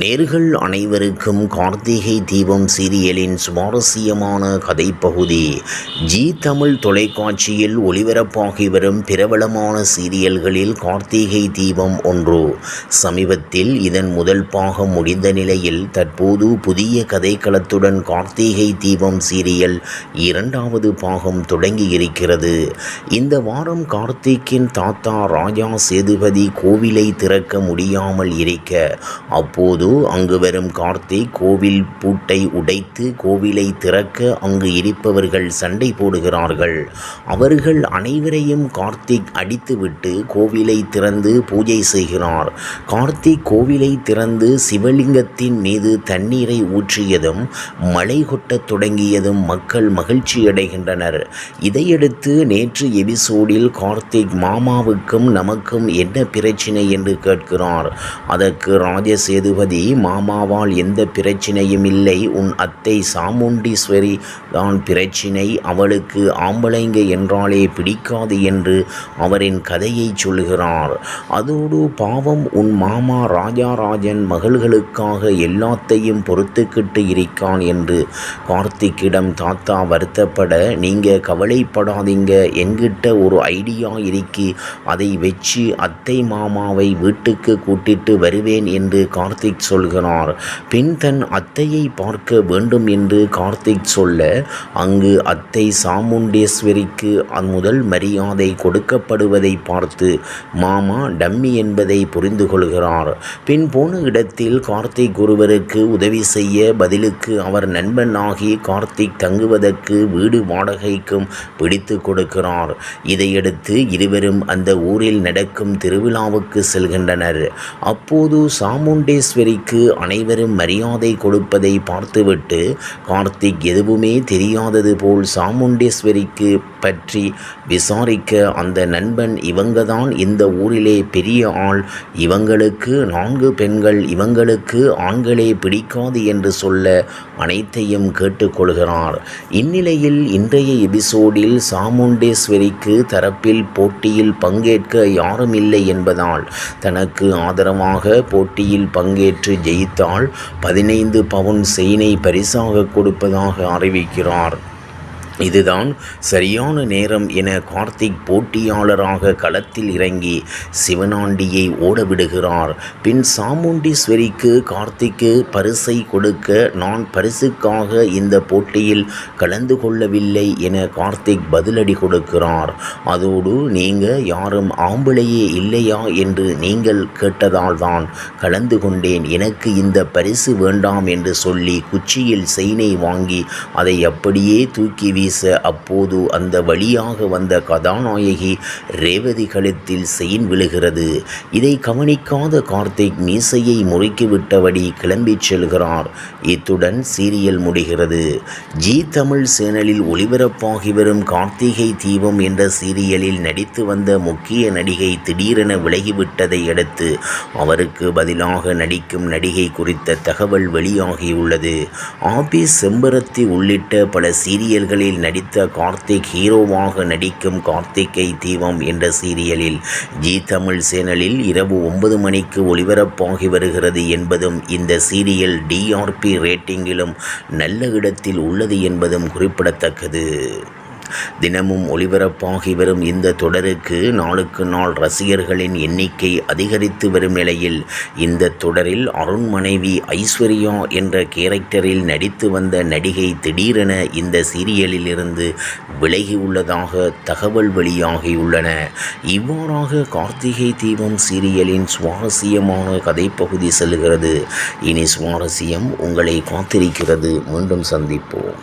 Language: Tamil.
நேர்கள் அனைவருக்கும் கார்த்திகை தீபம் சீரியலின் சுவாரஸ்யமான கதைப்பகுதி. ஜி தமிழ் தொலைக்காட்சியில் ஒளிபரப்பாகி வரும் பிரபலமான சீரியல்களில் கார்த்திகை தீபம் ஒன்று. சமீபத்தில் இதன் முதல் பாகம் முடிந்த நிலையில் தற்போது புதிய கதைக்களத்துடன் கார்த்திகை தீபம் சீரியல் இரண்டாவது பாகம் தொடங்கி இருக்கிறது இந்த வாரம் கார்த்திக்கின் தாத்தா ராஜா சேதுபதி கோவிலை திறக்க முடியாமல் இருக்க அப்போது அங்கு வரும் கார்த்திக் கோவில் பூட்டை உடைத்து கோவிலை திறக்க அங்கு இருப்பவர்கள் சண்டை போடுகிறார்கள். அவர்கள் அனைவரையும் கார்த்திக் அடித்துவிட்டு கோவிலை திறந்து பூஜை செய்கிறார். கார்த்திக் கோவிலை திறந்து சிவலிங்கத்தின் மீது தண்ணீரை ஊற்றியதும் மழை கொட்டத் தொடங்கியதும் மக்கள் மகிழ்ச்சியடைகின்றனர் இதையடுத்து நேற்று எபிசோடில் கார்த்திக் மாமாவுக்கும் நமக்கும் என்ன பிரச்சினை? என்று கேட்கிறார். அதற்கு ராஜசேதுபதி மாமாவால் எந்த பிரச்சனையும் இல்லை. உன் அத்தை சாமுண்டீஸ்வரி தான் பிரச்சினை. அவளுக்கு ஆம்பளைங்க என்றாலே பிடிக்காது என்று அவரின் கதையை சொல்கிறார். அதோடு பாவம் உன் மாமா ராஜாராஜன் மகள்களுக்காக எல்லாத்தையும் பொறுத்துக்கிட்டு இருக்கான் என்று கார்த்திக்கிடம் தாத்தா வருத்தப்பட நீங்கள் கவலைப்படாதீங்க. எங்கிட்ட ஒரு ஐடியா இருக்கி அதை வச்சு அத்தை மாமாவை வீட்டுக்கு கூட்டிட்டு வருவேன் என்று கார்த்திக் சொல்கிறார். பின் தன் அத்தையை பார்க்க வேண்டும் என்று கார்த்திக் சொல்ல அங்கு அத்தை சாமுண்டேஸ்வரிக்கு முதல் மரியாதை கொடுக்கப்படுவதை பார்த்து மாமா டம்மி என்பதை புரிந்து கொள்கிறார். பின் போன இடத்தில் கார்த்திக் ஒருவருக்கு உதவி செய்ய பதிலுக்கு அவர் நண்பனாகி கார்த்திக் தங்குவதற்கு வீடு வாடகைக்கும் பிடித்து கொடுக்கிறார். இதையடுத்து இருவரும் அந்த ஊரில் நடக்கும் திருவிழாவுக்கு செல்கின்றனர். அப்போது சாமுண்டேஸ்வரி சாமுண்டேஸ்வரிக்கு அனைவரும் மரியாதை கொடுப்பதை பார்த்துவிட்டு கார்த்திக் எதுவுமே தெரியாதது போல் சாமுண்டேஸ்வரிக்கு பற்றி விசாரிக்க அந்த நண்பன் இவங்கதான் இந்த ஊரிலே பெரிய ஆள். இவங்களுக்கு நான்கு பெண்கள் இவங்களுக்கு ஆண்களே பிடிக்காது என்று சொல்ல அனைத்தையும் கேட்டுக்கொள்கிறார் இந்நிலையில் இன்றைய எபிசோடில் சாமுண்டேஸ்வரிக்கு தரப்பில் போட்டியில் பங்கேற்க யாரும் இல்லை என்பதால் தனக்கு ஆதரவாக போட்டியில் பங்கேற்று ஜெயித்தால் பதினைந்து பவுன் செயினை பரிசாக கொடுப்பதாக அறிவிக்கிறார். இதுதான் சரியான நேரம் என கார்த்திக் போட்டியாளராக களத்தில் இறங்கி சிவனாண்டியை ஓடவிடுகிறார். பின் சாமுண்டீஸ்வரிக்கு கார்த்திக்கு பரிசை கொடுக்க நான் பரிசுக்காக இந்த போட்டியில் கலந்து கொள்ளவில்லை என கார்த்திக் பதிலடி கொடுக்கிறார். அதோடு நீங்கள் யாரும் ஆம்பளையே இல்லையா என்று நீங்கள் கேட்டதால் தான் கலந்து கொண்டேன். எனக்கு இந்த பரிசு வேண்டாம் என்று சொல்லி குச்சியில் செயினை வாங்கி அதை அப்படியே தூக்கி வீ அப்போது அந்த வழியாக வந்த கதாநாயகி ரேவதி கழுத்தில் செயின் விழுகிறது. இதை கவனிக்காத கார்த்திக் மீசையை முறுக்கிவிட்டபடி கிளம்பிச் செல்கிறார். இத்துடன் சீரியல் முடிகிறது. ஜி தமிழ் சேனலில் ஒளிபரப்பாகி வரும் கார்த்திகை தீபம் என்ற சீரியலில் நடித்து வந்த முக்கிய நடிகை திடீரென விலகிவிட்டதை அடுத்து அவருக்கு பதிலாக நடிக்கும் நடிகை குறித்த தகவல் வெளியாகியுள்ளது. ஆபீஸ் செம்பருத்தி உள்ளிட்ட பல சீரியல்களில் நடித்த கார்த்திக் ஹீரோவாக நடிக்கும் கார்த்திகை தீபம் என்ற சீரியலில் ஜி தமிழ் சேனலில் இரவு ஒன்பது மணிக்கு ஒளிபரப்பாகி வருகிறது என்பதும் இந்த சீரியல் டிஆர்பி ரேட்டிங்கிலும் நல்ல இடத்தில் உள்ளது என்பதும் குறிப்பிடத்தக்கது. தினமும் ஒளிபரப்பாகி வரும் இந்த தொடருக்கு நாளுக்கு நாள் ரசிகர்களின் எண்ணிக்கை அதிகரித்து வரும் நிலையில் இந்த தொடரில் அருண் மனைவி ஐஸ்வர்யா என்ற கேரக்டரில் நடித்து வந்த நடிகை திடீரென இந்த சீரியலிலிருந்து விலகியுள்ளதாக தகவல் வெளியாகியுள்ளன. இவ்வாறாக கார்த்திகை தீபம் சீரியலின் சுவாரஸ்யமான கதைப்பகுதி செல்கிறது. இனி சுவாரஸ்யம் உங்களை காத்திருக்கிறது. மீண்டும் சந்திப்போம்.